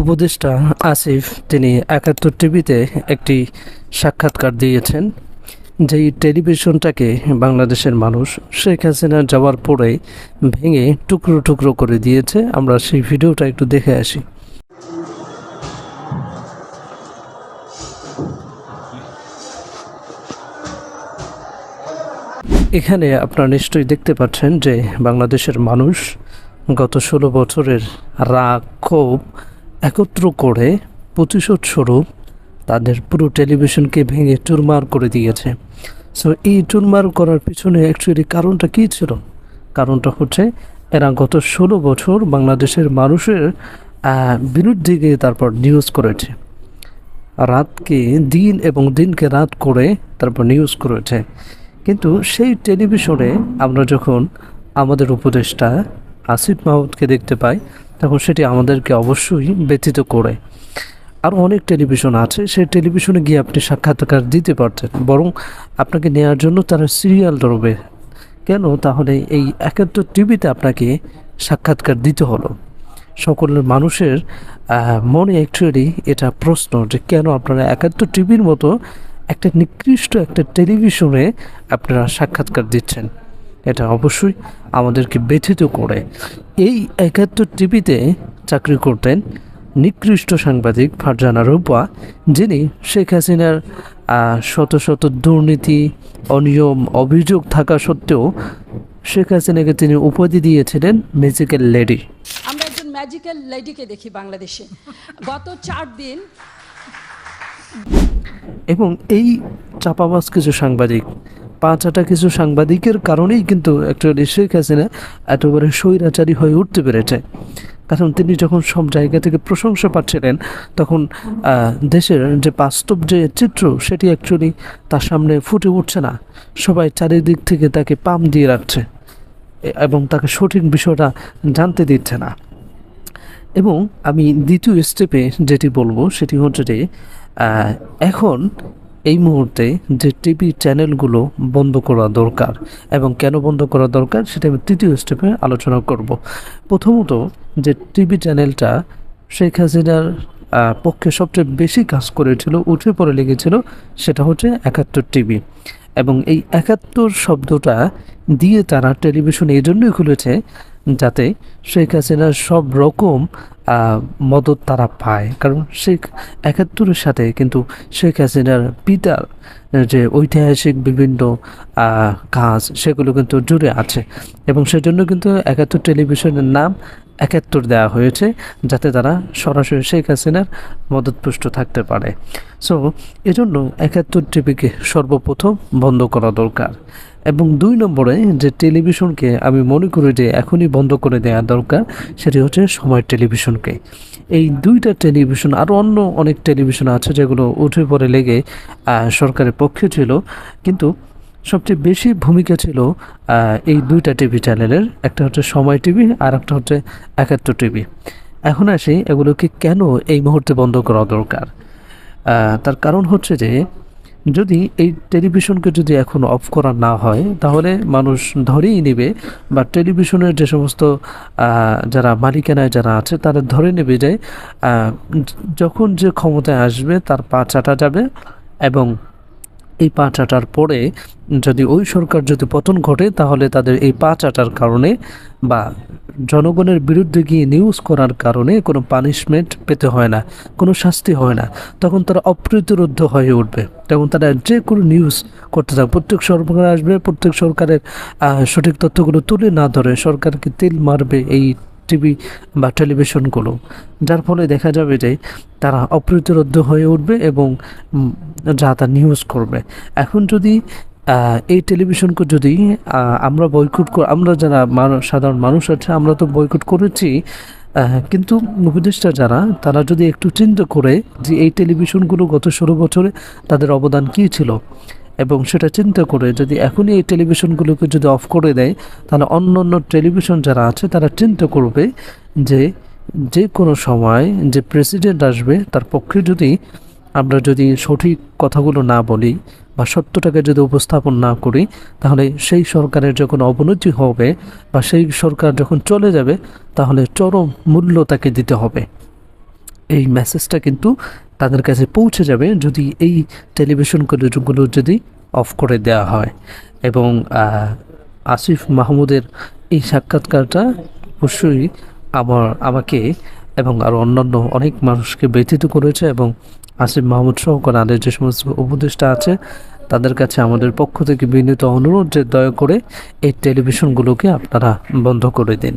উপদেষ্টা আসিফ, তিনি একাত্তর টিভিতে একটি সাক্ষাৎকার দিয়েছেন, যেই টেলিভিশনটাকে বাংলাদেশের মানুষ শেখ হাসিনা যাওয়ার পরে ভেঙে টুকরো টুকরো করে দিয়েছে। আমরা সেই ভিডিওটা একটু দেখে আসি। এখানে আপনারা নিশ্চয়ই দেখতে পাচ্ছেন যে বাংলাদেশের মানুষ গত ষোলো বছরের রাগ, ক্ষোভ একত্র করে প্রতিশোধ স্বরূপ তাদের পুরো টেলিভিশনকে ভেঙে চুরমার করে দিয়েছে। সো এই চুরমার করার পিছনে অ্যাকচুয়ালি কারণটা কী ছিল? কারণটা হচ্ছে, এরা গত ষোলো বছর বাংলাদেশের মানুষের বিরুদ্ধে গিয়ে তারপর নিউজ করেছে। রাতকে দিন এবং দিনকে রাত করে তারপর নিউজ করেছে। কিন্তু সেই টেলিভিশনে আমরা যখন আমাদের উপদেষ্টা আসিফ মাহমুদকে দেখতে পাই তখন সেটি আমাদেরকে অবশ্যই ব্যথিত করে। আরও অনেক টেলিভিশন আছে, সেই টেলিভিশনে গিয়ে আপনি সাক্ষাৎকার দিতে পারতেন। বরং আপনাকে নেওয়ার জন্য তারা সিরিয়াল ধরবে। কেন? তাহলে এই একাত্তর টিভিতে আপনাকে সাক্ষাৎকার দিতে হলো। সকল মানুষের মনে অ্যাকচুয়ালি এটা প্রশ্ন যে কেন আপনারা একাত্তর টিভির মতো একটা নিকৃষ্ট একটা টেলিভিশনে আপনারা সাক্ষাৎকার দিচ্ছেন? এটা অবশ্যই আমাদেরকে ব্যথিত করে। এই একাত্তর টিভিতে চাকরি করতেন নিকৃষ্ট সাংবাদিক ফারজানা রূপা যিনি শেখ হাসিনার শত শত দুর্নীতি অনিয়ম অভিযোগ থাকা সত্ত্বেও শেখ হাসিনাকে তিনি উপাধি দিয়েছিলেন ম্যাজিক্যাল লেডি আমরা একজন ম্যাজিক্যাল লেডিকে দেখি বাংলাদেশে। গত চার দিন এবং এই চাপাবাজ কিছু সাংবাদিক পাঁচ আটা কিছু সাংবাদিকের কারণেই কিন্তু অ্যাকচুয়ালি শেখ হাসিনা এতবারে স্বৈরাচারী হয়ে উঠতে পেরেছে। কারণ তিনি যখন সব জায়গা থেকে প্রশংসা পাচ্ছিলেন, তখন দেশের যে বাস্তব যে চিত্র, সেটি অ্যাকচুয়ালি তার সামনে ফুটে উঠছে না। সবাই চারিদিক থেকে তাকে পাম দিয়ে রাখছে এবং তাকে সঠিক বিষয়টা জানতে দিচ্ছে না। এবং আমি দ্বিতীয় স্টেপে যেটি বলব, সেটি হচ্ছে যে এখন এই মুহূর্তে যে টিভি চ্যানেলগুলো বন্ধ করা দরকার এবং কেন বন্ধ করা দরকার সেটা আমি তৃতীয় স্টেপে আলোচনা করব। প্রথমত যে টিভি চ্যানেলটা শেখ হাসিনার পক্ষে সবচেয়ে বেশি কাজ করেছিল, উঠে পড়ে লেগেছিল সেটা হচ্ছে একাত্তর টিভি। এবং এই একাত্তর শব্দটা দিয়ে তারা টেলিভিশন এই জন্যই খুলেছে যাতে শেখ হাসিনার সব রকম মদত তারা পায়। কারণ শেখ একাত্তরের সাথে কিন্তু শেখ হাসিনার পিতার যে ঐতিহাসিক বিভিন্ন কাজ সেগুলো কিন্তু জুড়ে আছে। এবং সেজন্য কিন্তু একাত্তর টেলিভিশনের নাম একাত্তর দেওয়া হয়েছে যাতে তারা সরাসরি শেখ হাসিনার মদতপুষ্ট থাকতে পারে। সো এজন্য একাত্তর টিভিকে সর্বপ্রথম বন্ধ করা দরকার। এবং দুই নম্বরে যে টেলিভিশনকে আমি মনে করি যে এখনই বন্ধ করে দেওয়া দরকার, সেটি হচ্ছে সময় টেলিভিশনকে। এই দুইটা টেলিভিশন, আরও অন্য অনেক টেলিভিশন আছে যেগুলো উঠে পড়ে লেগে সরকারের পক্ষে ছিল, কিন্তু সবচেয়ে বেশি ভূমিকা ছিল এই দুইটা টিভি চ্যানেলের, একটা হচ্ছে সময় টিভি আর একটা হচ্ছে একাত্তর টিভি। এখন আসি এগুলোকে কেন এই মুহূর্তে বন্ধ করা দরকার? তার কারণ হচ্ছে যে যদি এই টেলিভিশনকে যদি এখন অফ করা না হয়, তাহলে মানুষ ধরেই নেবে বা টেলিভিশনের যে সমস্ত যারা মালিকানায় যারা আছে, তারা ধরে নেবে যে যখন যে ক্ষমতায় আসবে, তার পা চাটা যাবে এবং এই পাঁচ চাটার পরে যদি ওই সরকার যদি পতন ঘটে, তাহলে তাদের এই পাঁচ চাটার কারণে বা জনগণের বিরুদ্ধে গিয়ে নিউজ করার কারণে কোনো পানিশমেন্ট পেতে হয় না, কোনো শাস্তি হয় না। তখন তারা অপ্রতিরোধ্য হয়ে উঠবে। তখন তারা যে কোনো নিউজ করতে থাকবে। প্রত্যেক সরকার আসবে, প্রত্যেক সরকারের সঠিক তথ্যগুলো তুলে না ধরে সরকারকে তেল মারবে এই টিভি বা টেলিভিশনগুলো যার ফলে দেখা যাবে যে তারা অপ্রতিরোধ্য হয়ে উঠবে এবং যা তা নিউজ করবে। এখন যদি এই টেলিভিশনকে যদি আমরা বয়কট আমরা যারা সাধারণ মানুষ আছে, আমরা তো বয়কট করেছি কিন্তু উপদেষ্টা যারা, তারা যদি একটু চিন্তা করে যে এই টেলিভিশনগুলো গত ষোলো বছরে তাদের অবদান কী ছিল? এবং সেটা চিন্তা করে যদি এখনই এই টেলিভিশনগুলোকে যদি অফ করে দেয়, তাহলে অন্য অন্য টেলিভিশন যারা আছে, তারা চিন্তা করবে যে যে কোনো সময় যে প্রেসিডেন্ট আসবে, তার পক্ষে যদি আমরা যদি সঠিক কথাগুলো না বলি বা সত্যটাকে যদি উপস্থাপন না করি, তাহলে সেই সরকারের যখন অবনতি হবে বা সেই সরকার যখন চলে যাবে, তাহলে চরম মূল্য তাকে দিতে হবে। এই মেসেজটা কিন্তু তাদের কাছে পৌঁছে যাবে যদি এই টেলিভিশনগুলো যদি অফ করে দেওয়া হয়। এবং আসিফ মাহমুদের এই সাক্ষাৎকারটা অবশ্যই আমার, আমাকে এবং আরও অন্যান্য অনেক মানুষকে ব্যথিত করেছে এবং আসিফ মাহমুদ সহ আদের যে সমস্ত উপদেষ্টা আছে, তাদের কাছে আমাদের পক্ষ থেকে বিনীত অনুরোধ যে দয়া করে এই টেলিভিশনগুলোকে আপনারা বন্ধ করে দিন।